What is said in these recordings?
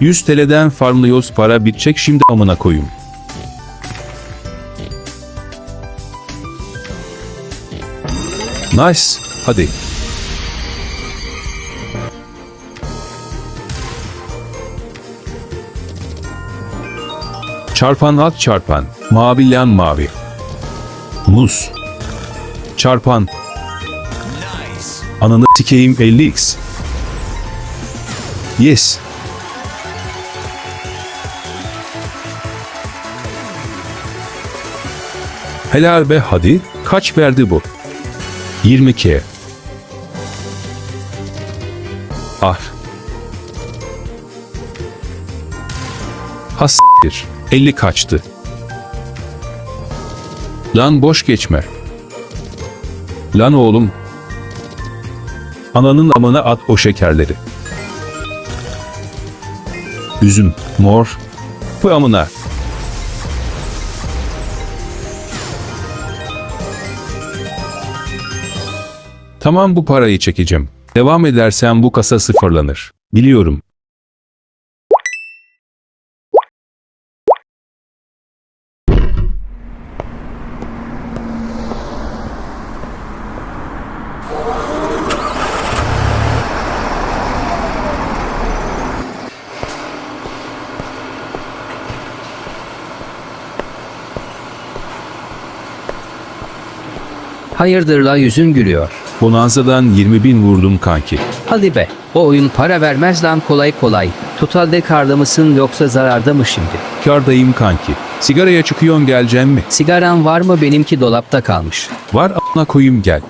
...100 TL'den farmlıyoruz para bitecek şimdi amına koyayım. Nice. Hadi. Çarpan at çarpan. Mavi lan mavi. Muz. Çarpan. Ananı sikeyim 50x. Yes. Helal be hadi. Kaç verdi bu? 22. Ah. Hastir. 50 kaçtı. Lan boş geçme. Lan oğlum. Ananın amına at o şekerleri. Üzüm, mor. Bu amına. Tamam bu parayı çekeceğim. Devam edersen bu kasa sıfırlanır. Biliyorum. Hayırdır la yüzün gülüyor. Bonanza'dan 20 bin vurdum kanki. Hadi be. O oyun para vermez lan kolay kolay. Totalde karda mısın yoksa zararda mı şimdi? Kardayım kanki. Sigaraya çıkıyorsun geleceğim mi? Sigaran var mı benimki dolapta kalmış. Var a**ına koyayım gel.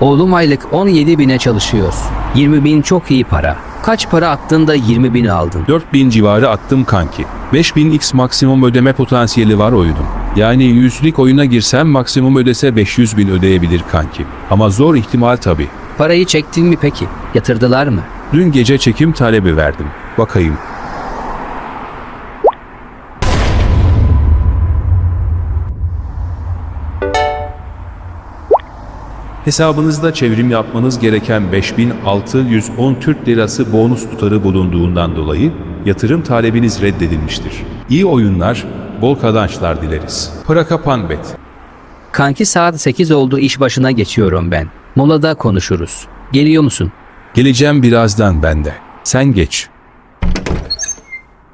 Oğlum aylık 17 bine çalışıyoruz. 20 bin çok iyi para. Kaç para attın da 20 bini aldın? 4000 civarı attım kanki. 5000x maksimum ödeme potansiyeli var oyunun. Yani yüzlük oyuna girsem maksimum ödese 500 bin ödeyebilir kanki. Ama zor ihtimal tabi. Parayı çektin mi peki? Yatırdılar mı? Dün gece çekim talebi verdim. Bakayım. Hesabınızda çevrim yapmanız gereken 5610 Türk Lirası bonus tutarı bulunduğundan dolayı yatırım talebiniz reddedilmiştir. İyi oyunlar, bol kazançlar dileriz. Para kapan bet. Kanki saat 8 oldu iş başına geçiyorum ben. Molada konuşuruz. Geliyor musun? Geleceğim birazdan ben de. Sen geç.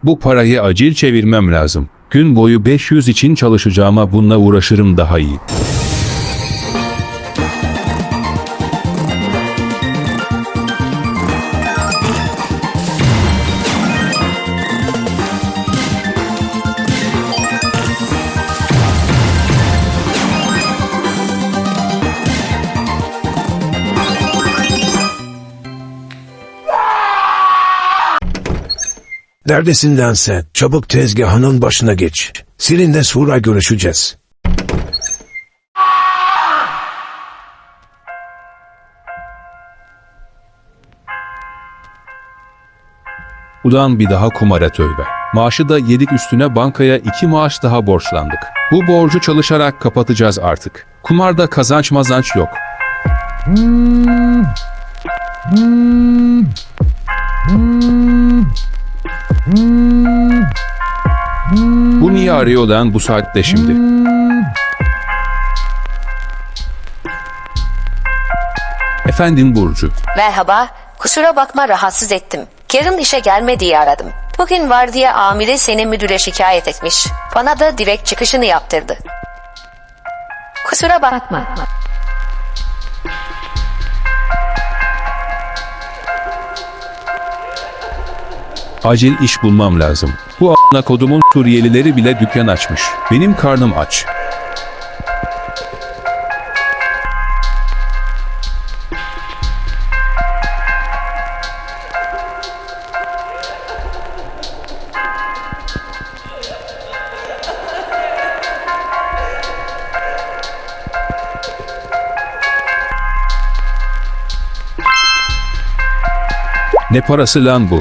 Bu parayı acil çevirmem lazım. Gün boyu 500 için çalışacağıma bununla uğraşırım daha iyi. Neredesin lan sen? Çabuk tezgahının başına geç. Seninle sonra görüşeceğiz. Ulan bir daha kumara tövbe. Maaşı da yedik üstüne bankaya iki maaş daha borçlandık. Bu borcu çalışarak kapatacağız artık. Kumarda kazanç mazanç yok. Bu niye arıyor lan bu saatte şimdi? Efendim Burcu. Merhaba, kusura bakma rahatsız ettim. Yarın işe gelme diye aradım. Bugün var diye amiri seni müdüre şikayet etmiş. Bana da direkt çıkışını yaptırdı. Kusura bakma. Acil iş bulmam lazım. Bu a**ına kodumun Suriyelileri bile dükkan açmış. Benim karnım aç. Ne parası lan bu?